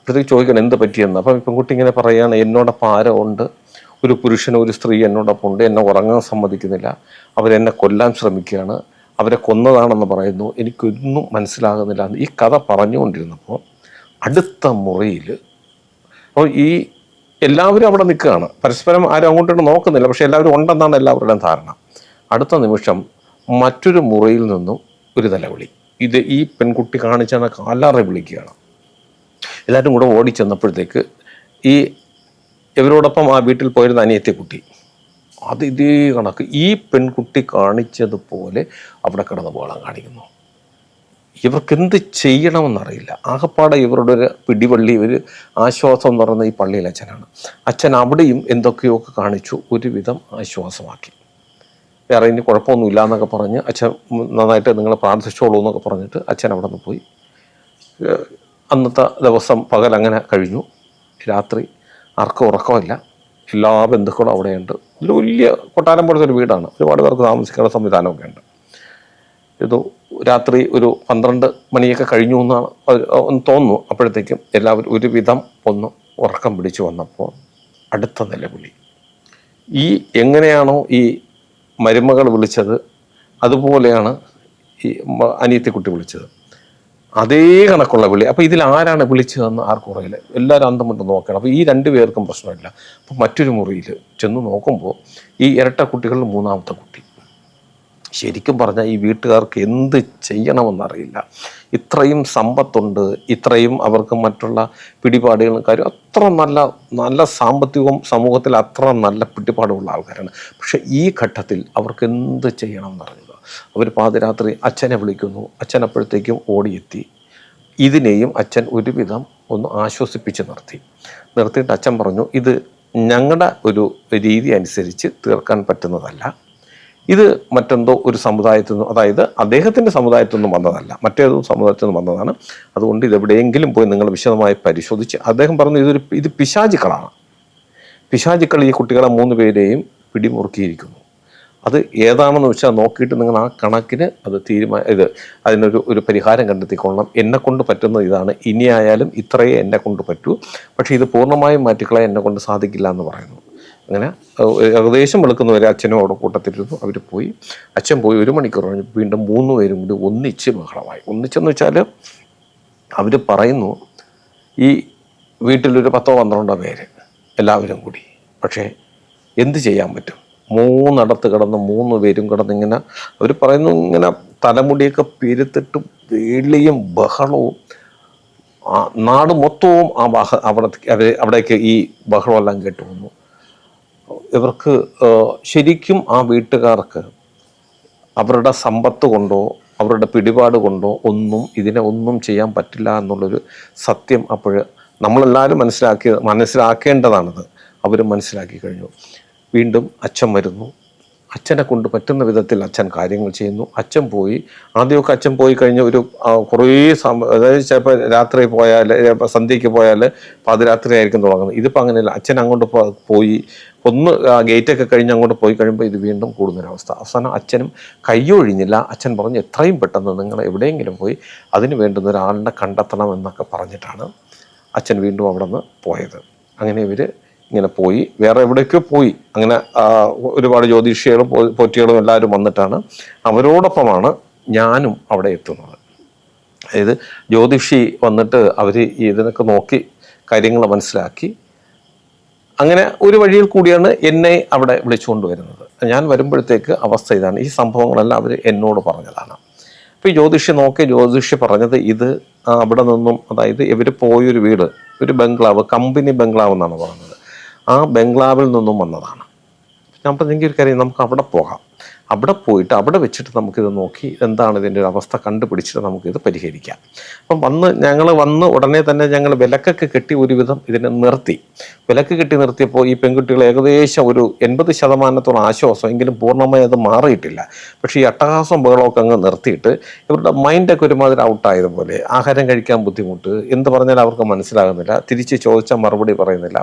അപ്പോഴത്തേക്ക് ചോദിക്കണം എന്ത് പറ്റിയെന്ന്? അപ്പം പെൺകുട്ടി ഇങ്ങനെ പറയുകയാണ് എന്നോടൊപ്പം ആരോ ഉണ്ട്. ഒരു പുരുഷൻ ഒരു സ്ത്രീ എന്നോടൊപ്പം ഉണ്ട്. എന്നെ ഉറങ്ങാൻ സമ്മതിക്കുന്നില്ല. അവരെന്നെ കൊല്ലാൻ ശ്രമിക്കുകയാണ്. അവരെ കൊന്നതാണെന്ന് പറയുന്നു. എനിക്കൊന്നും മനസ്സിലാകുന്നില്ല. ഈ കഥ പറഞ്ഞുകൊണ്ടിരുന്നപ്പോൾ അടുത്ത മുറിയിൽ അപ്പോൾ ഈ എല്ലാവരും അവിടെ നിൽക്കുകയാണ്. പരസ്പരം ആരും അങ്ങോട്ടോട്ട് നോക്കുന്നില്ല. പക്ഷേ എല്ലാവരും ഉണ്ടെന്നാണ് എല്ലാവരുടെയും ധാരണ. അടുത്ത നിമിഷം മറ്റൊരു മുറിയിൽ നിന്നും ഒരു നിലവിളി ഇത് ഈ പെൺകുട്ടി കാണിച്ചാണ് കാലാറെ വിളിക്കുകയാണ്. എല്ലാവരും കൂടെ ഓടി ചെന്നപ്പോഴത്തേക്ക് ഈ ഇവരോടൊപ്പം ആ വീട്ടിൽ പോയിരുന്ന അനിയത്തെ കുട്ടി അത് ഇതേ കണക്ക് ഈ പെൺകുട്ടി കാണിച്ചതുപോലെ അവിടെ കിടന്ന് ബോളം കാണിക്കുന്നു. ഇവർക്ക് എന്ത് ചെയ്യണമെന്നറിയില്ല. ആകപ്പാടെ ഇവരുടെ ഒരു പിടിവള്ളി ഒരു ആശ്വാസം എന്ന് പറയുന്നത് ഈ പള്ളിയിലെ അച്ഛനാണ്. അച്ഛൻ അവിടെയും എന്തൊക്കെയോ ഒക്കെ കാണിച്ചു ഒരുവിധം ആശ്വാസമാക്കി. വേറെ ഇനി കുഴപ്പമൊന്നുമില്ല എന്നൊക്കെ പറഞ്ഞ് അച്ഛൻ നന്നായിട്ട് നിങ്ങൾ പ്രാർത്ഥിച്ചോളൂ എന്നൊക്കെ പറഞ്ഞിട്ട് അച്ഛൻ അവിടെ നിന്ന് പോയി. അന്നത്തെ ദിവസം പകൽ അങ്ങനെ കഴിഞ്ഞു. രാത്രി ആർക്കും ഉറക്കമില്ല. എല്ലാ ബന്ധുക്കളും അവിടെയുണ്ട്. ഒരു വലിയ കൊട്ടാരം പോലത്തെ ഒരു വീടാണ്. ഒരുപാട് പേർക്ക് താമസിക്കാനുള്ള സംവിധാനമൊക്കെ ഉണ്ട്. ഇത് രാത്രി ഒരു പന്ത്രണ്ട് മണിയൊക്കെ കഴിഞ്ഞു എന്നാണ് തോന്നുന്നു. അപ്പോഴത്തേക്കും എല്ലാവരും ഒരുവിധം ഒന്ന് ഉറക്കം പിടിച്ചു വന്നപ്പോൾ അടുത്ത നിലവിളി. ഈ എങ്ങനെയാണോ ഈ മരുമകൾ വിളിച്ചത് അതുപോലെയാണ് ഈ അനിയത്തി അനിയത്തിക്കുട്ടി വിളിച്ചത്. അതേ കണക്കുള്ള വിളി അപ്പോൾ ഇതിൽ ആരാണ് വിളിച്ചതെന്ന് ആർക്കും അറിയില്ല. എല്ലാവരും അന്തം കൊണ്ട് നോക്കണം. അപ്പോൾ ഈ രണ്ട് പേർക്കും പ്രശ്നമില്ല. അപ്പോൾ മറ്റൊരു മുറിയിൽ ചെന്ന് നോക്കുമ്പോൾ ഈ ഇരട്ട കുട്ടികളിൽ മൂന്നാമത്തെ കുട്ടി. ശരിക്കും പറഞ്ഞാൽ ഈ വീട്ടുകാർക്ക് എന്ത് ചെയ്യണമെന്നറിയില്ല ഇത്രയും സമ്പത്തുണ്ട് ഇത്രയും അവർക്ക് മറ്റുള്ള പിടിപാടുകളും കാര്യം അത്ര നല്ല നല്ല സാമ്പത്തികവും സമൂഹത്തിൽ അത്ര നല്ല പിടിപാടുമുള്ള ആൾക്കാരാണ്. പക്ഷേ ഈ ഘട്ടത്തിൽ അവർക്ക് എന്ത് ചെയ്യണമെന്നറിയില്ല അവർ പാതിരാത്രി അച്ഛനെ വിളിക്കുന്നു. അച്ഛൻ അപ്പോഴത്തേക്കും ഓടിയെത്തി. ഇതിനെയും അച്ഛൻ ഒരുവിധം ഒന്ന് ആശ്വസിപ്പിച്ച് നിർത്തി. നിർത്തിയിട്ട് അച്ഛൻ പറഞ്ഞു ഇത് ഞങ്ങളുടെ ഒരു രീതി അനുസരിച്ച് തീർക്കാൻ പറ്റുന്നതല്ല. ഇത് മറ്റെന്തോ ഒരു സമുദായത്തിൽ നിന്നും അതായത് അദ്ദേഹത്തിന്റെ സമുദായത്തിൽ നിന്നും വന്നതല്ല. മറ്റേതോ സമുദായത്തിൽ നിന്നും വന്നതാണ്. അതുകൊണ്ട് ഇത് എവിടെയെങ്കിലും പോയി നിങ്ങൾ വിശദമായി പരിശോധിച്ച് അദ്ദേഹം പറഞ്ഞു ഇതൊരു ഇത് പിശാചുക്കളാണ്. പിശാചുക്കൾ ഈ കുട്ടികളെ മൂന്ന് പേരെയും പിടിമുറുക്കിയിരിക്കുന്നു. അത് ഏതാണെന്ന് വെച്ചാൽ നോക്കിയിട്ട് നിങ്ങൾ ആ കണക്കിന് അത് തീരുമാന ഇത് അതിനൊരു ഒരു പരിഹാരം കണ്ടെത്തിക്കൊള്ളണം. എന്നെ കൊണ്ട് പറ്റുന്നത് ഇതാണ്. ഇനിയായാലും ഇത്രയേ എന്നെ കൊണ്ട് പറ്റൂ. പക്ഷേ ഇത് പൂർണമായും മാറ്റിക്കളയാൻ എന്നെ കൊണ്ട് സാധിക്കില്ല എന്ന് പറയുന്നു. അങ്ങനെ ഏകദേശം വെളുക്കുന്നവരെ അച്ഛനും അവിടെ കൂട്ടത്തിലിരുന്നു. അവർ പോയി. അച്ഛൻ പോയി ഒരു മണിക്കൂർ കഴിഞ്ഞ് വീണ്ടും മൂന്ന് പേരും കൂടി ഒന്നിച്ച് ബഹളമായി. ഒന്നിച്ചെന്ന് വെച്ചാൽ അവർ പറയുന്നു ഈ വീട്ടിലൊരു പത്തോ പന്ത്രണ്ടോ പേര് എല്ലാവരും കൂടി. പക്ഷേ എന്ത് ചെയ്യാൻ പറ്റും? മൂന്നിടത്ത് കിടന്ന് മൂന്ന് പേരും കിടന്ന് ഇങ്ങനെ അവർ പറയുന്നു ഇങ്ങനെ തലമുടിയൊക്കെ പിരുത്തിട്ട് വെളിയും ബഹളവും. നാട് മൊത്തവും ആ ബഹ അവിടെ അവർ അവിടേക്ക് ഈ ബഹളമെല്ലാം കേട്ട് വന്നു. ഇവർക്ക് ശരിക്കും ആ വീട്ടുകാർക്ക് അവരുടെ സമ്പത്ത് കൊണ്ടോ അവരുടെ പിടിപാട് കൊണ്ടോ ഒന്നും ഇതിനെ ഒന്നും ചെയ്യാൻ പറ്റില്ല എന്നുള്ളൊരു സത്യം അപ്പോൾ നമ്മളെല്ലാവരും മനസ്സിലാക്കിയ മനസ്സിലാക്കേണ്ടതാണത്. അവർ മനസ്സിലാക്കി കഴിഞ്ഞു. വീണ്ടും അച്ഛൻ വരുന്നു. അച്ഛനെ കൊണ്ട് പറ്റുന്ന വിധത്തിൽ അച്ഛൻ കാര്യങ്ങൾ ചെയ്യുന്നു. അച്ഛൻ പോയി. ആദ്യമൊക്കെ അച്ഛൻ പോയി കഴിഞ്ഞ ഒരു കുറേ സമയം അതായത് ചിലപ്പോൾ രാത്രി പോയാൽ സന്ധ്യയ്ക്ക് പോയാൽ പാതിരാത്രി ആയിരിക്കും തുടങ്ങുന്നത്. ഇതിപ്പോൾ അങ്ങനെയല്ല. അച്ഛൻ അങ്ങോട്ട് പോയി. ഒന്ന് ഗേറ്റൊക്കെ കഴിഞ്ഞ് അങ്ങോട്ട് പോയി കഴിയുമ്പോൾ ഇത് വീണ്ടും കൂടുന്നൊരവസ്ഥ. അവസാനം അച്ഛനും കയ്യൊഴിഞ്ഞില്ല അച്ഛൻ പറഞ്ഞു എത്രയും പെട്ടെന്ന് നിങ്ങൾ എവിടെയെങ്കിലും പോയി അതിന് വേണ്ടുന്ന ഒരാളിനെ കണ്ടെത്തണം എന്നൊക്കെ പറഞ്ഞിട്ടാണ് അച്ഛൻ വീണ്ടും അവിടെ നിന്ന് പോയത്. അങ്ങനെ ഇവർ ഇങ്ങനെ പോയി. വേറെ എവിടേക്കോ പോയി. അങ്ങനെ ഒരുപാട് ജ്യോതിഷികളും പോറ്റികളും എല്ലാവരും വന്നിട്ടാണ് അവരോടൊപ്പമാണ് ഞാനും അവിടെ എത്തുന്നത്. അതായത് ജ്യോതിഷി വന്നിട്ട് അവർ ഇതിനൊക്കെ നോക്കി കാര്യങ്ങൾ മനസ്സിലാക്കി. അങ്ങനെ ഒരു വഴിയിൽ കൂടിയാണ് എന്നെ അവിടെ വിളിച്ചുകൊണ്ട് വരുന്നത്. ഞാൻ വരുമ്പോഴത്തേക്ക് അവസ്ഥ ഇതാണ്. ഈ സംഭവങ്ങളെല്ലാം അവർ എന്നോട് പറഞ്ഞതാണ്. അപ്പോൾ ഈ ജ്യോതിഷി നോക്കി ജ്യോതിഷി പറഞ്ഞത് ഇത് അവിടെ നിന്നും അതായത് ഇവർ പോയൊരു വീട് ഒരു ബംഗ്ലാവ് കമ്പനി ബംഗ്ലാവ് എന്നാണ് പറഞ്ഞത് ആ ബംഗ്ലാവിൽ നിന്നും വന്നതാണ്. ഞാൻ പറഞ്ഞെങ്കിൽ കാര്യം നമുക്ക് അവിടെ പോകാം. അവിടെ പോയിട്ട് അവിടെ വെച്ചിട്ട് നമുക്കിത് നോക്കി എന്താണ് ഇതിന്റെ ഒരു അവസ്ഥ കണ്ടുപിടിച്ചിട്ട് നമുക്കിത് പരിഹരിക്കാം. അപ്പം വന്ന് ഞങ്ങൾ വന്ന് ഉടനെ തന്നെ ഞങ്ങൾ വിലക്കൊക്കെ കെട്ടി ഒരുവിധം ഇതിനെ നിർത്തി. വിലക്ക് കെട്ടി നിർത്തിയപ്പോൾ ഈ പെൺകുട്ടികൾ ഏകദേശം ഒരു എൺപത് ശതമാനത്തോളം ആശ്വാസം എങ്കിലും പൂർണമായി അത് മാറിയിട്ടില്ല. പക്ഷേ ഈ അട്ടഹാസം ബഹളമൊക്കെ അങ്ങ് നിർത്തിയിട്ട് ഇവരുടെ മൈൻഡൊക്കെ ഒരുമാതിരി ഔട്ടായതുപോലെ ആഹാരം കഴിക്കാൻ ബുദ്ധിമുട്ട് എന്ത് പറഞ്ഞാലും അവർക്ക് മനസ്സിലാകുന്നില്ല. തിരിച്ച് ചോദിച്ചാൽ മറുപടി പറയുന്നില്ല.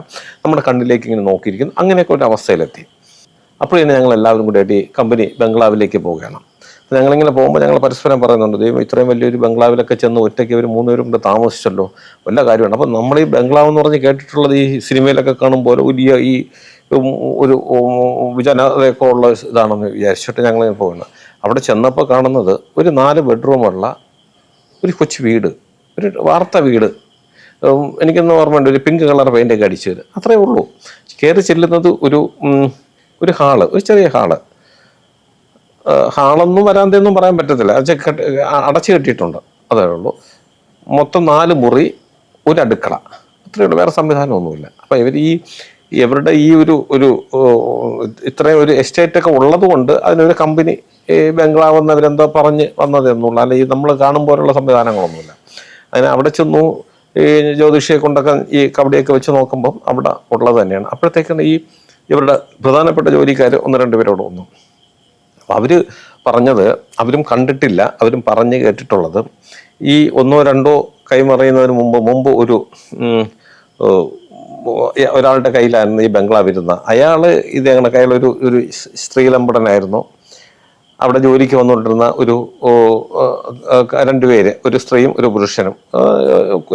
നമ്മുടെ കണ്ണിലേക്ക് ഇങ്ങനെ നോക്കിയിരിക്കുന്നു. അങ്ങനെയൊക്കെ ഒരു അവസ്ഥയിലെത്തി. അപ്പോൾ തന്നെ ഞങ്ങൾ എല്ലാവരും കൂടി ആയിട്ട് കമ്പനി ബംഗ്ലാവിലേക്ക് പോവുകയാണ്. ഞങ്ങളിങ്ങനെ പോകുമ്പോൾ ഞങ്ങൾ പരസ്പരം പറയുന്നുണ്ട് ദൈവം ഇത്രയും വലിയൊരു ബംഗ്ലാവിലൊക്കെ ചെന്ന് ഒറ്റയ്ക്ക് ഒരു മൂന്നുപേരും കൂടെ താമസിച്ചല്ലോ. വല്ല കാര്യമാണ്. അപ്പോൾ നമ്മൾ ഈ ബംഗ്ലാവ് എന്ന് പറഞ്ഞ് കേട്ടിട്ടുള്ളത് ഈ സിനിമയിലൊക്കെ കാണുമ്പോൾ വലിയ ഈ ഒരു ജനതയൊക്കെ ഉള്ള ഇതാണെന്ന് വിചാരിച്ചിട്ട് ഞങ്ങൾ ഇങ്ങനെ പോകുന്നത് അവിടെ ചെന്നപ്പോൾ കാണുന്നത് ഒരു നാല് ബെഡ്റൂമുള്ള ഒരു കൊച്ചു വീട് ഒരു വാർത്ത വീട്. എനിക്കൊന്നും ഓർമ്മയുണ്ട് ഒരു പിങ്ക് കളർ പെയിന്റൊക്കെ അടിച്ചത്. അത്രയേ ഉള്ളൂ. കയറി ചെല്ലുന്നത് ഒരു ഒരു ഹാൾ ഒരു ചെറിയ ഹാൾ. ഹാളൊന്നും വരാന്തെന്നും പറയാൻ പറ്റത്തില്ല. അടച്ചു കെട്ടിയിട്ടുണ്ട്. അതേ ഉള്ളൂ. മൊത്തം നാല് മുറി ഒരു അടുക്കള. അത്രയേ ഉള്ളൂ. വേറെ സംവിധാനമൊന്നുമില്ല. അപ്പം ഇവർ ഈ ഇവരുടെ ഈ ഒരു ഒരു ഇത്രയും ഒരു എസ്റ്റേറ്റ് ഒക്കെ ഉള്ളത് കൊണ്ട് അതിനൊരു കമ്പനി ബംഗ്ലാവെന്ന് അവരെന്തോ പറഞ്ഞ് വന്നതെന്നുള്ള അല്ലെങ്കിൽ ഈ നമ്മൾ കാണുമ്പോലുള്ള സംവിധാനങ്ങളൊന്നുമില്ല. അതിന് അവിടെ ചെന്നു ഈ ജ്യോതിഷിയെ കൊണ്ടൊക്കെ ഈ കബഡിയൊക്കെ വെച്ച് നോക്കുമ്പം അവിടെ ഉള്ളത് തന്നെയാണ്. അപ്പോഴത്തേക്കാണ് ഈ ഇവരുടെ പ്രധാനപ്പെട്ട ജോലിക്കാർ ഒന്ന് രണ്ട് പേരോട് വന്നു. അപ്പം അവർ പറഞ്ഞത് അവരും കണ്ടിട്ടില്ല അവരും പറഞ്ഞ് കേട്ടിട്ടുള്ളത്. ഈ ഒന്നോ രണ്ടോ കൈമറിയുന്നതിന് മുമ്പ് മുമ്പ് ഒരു ഒരാളുടെ കയ്യിലായിരുന്നു ഈ ബംഗ്ലാവ് ഇരുന്ന. അയാൾ ഇത് അങ്ങനെ കയ്യിലൊരു ഒരു സ്ത്രീലമ്പടനായിരുന്നു അവിടെ ജോലിക്ക് വന്നുകൊണ്ടിരുന്ന ഒരു രണ്ടുപേര് ഒരു സ്ത്രീയും ഒരു പുരുഷനും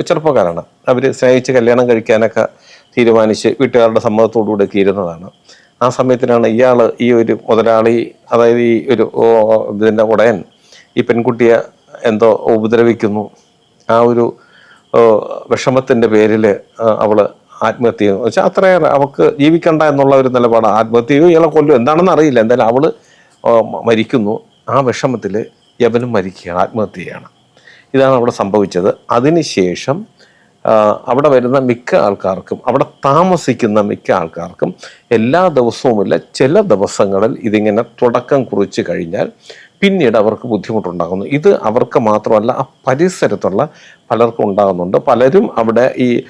ചെറുപ്പക്കാരാണ്. അവർ സ്നേഹിച്ച് കല്യാണം കഴിക്കാനൊക്കെ തീരുമാനിച്ച് വീട്ടുകാരുടെ സമ്മതത്തോടുകൂടി തീരുന്നതാണ് ആ സമയത്തിനാണ് ഇയാൾ ഈ ഒരു മുതലാളി അതായത് ഈ ഒരു ഇതിന്റെ ഉടയൻ ഈ പെൺകുട്ടിയെ എന്തോ ഉപദ്രവിക്കുന്നു. ആ ഒരു വിഷമത്തിന്റെ പേരിൽ അവൾ ആത്മഹത്യ ചെയ്യുന്നു. വെച്ചാൽ അത്രയേറെ അവൾക്ക് ജീവിക്കണ്ട എന്നുള്ള ഒരു നിലപാട് ആത്മഹത്യയോ ഇയാളെ കൊല്ലും. എന്താണെന്ന് അറിയില്ല. എന്തായാലും അവൾ മരിക്കുന്നു. ആ വിഷമത്തിൽ യവനും മരിക്കുകയാണ് ആത്മഹത്യയാണ് ഇതാണ് അവിടെ സംഭവിച്ചത്. അതിനുശേഷം അവിടെ വരുന്ന മിക്ക ആൾക്കാർക്കും അവിടെ താമസിക്കുന്ന മിക്ക ആൾക്കാർക്കും എല്ലാ ദിവസവുമില്ല. ചില ദിവസങ്ങളിൽ ഇതിങ്ങനെ തുടക്കം കുറിച്ച് കഴിഞ്ഞാൽ പിന്നീട് അവർക്ക് ബുദ്ധിമുട്ടുണ്ടാകുന്നു. ഇത് അവർക്ക് മാത്രമല്ല ആ പരിസരത്തുള്ള പലർക്കും ഉണ്ടാകുന്നുണ്ട്. പലരും അവിടെ ഈ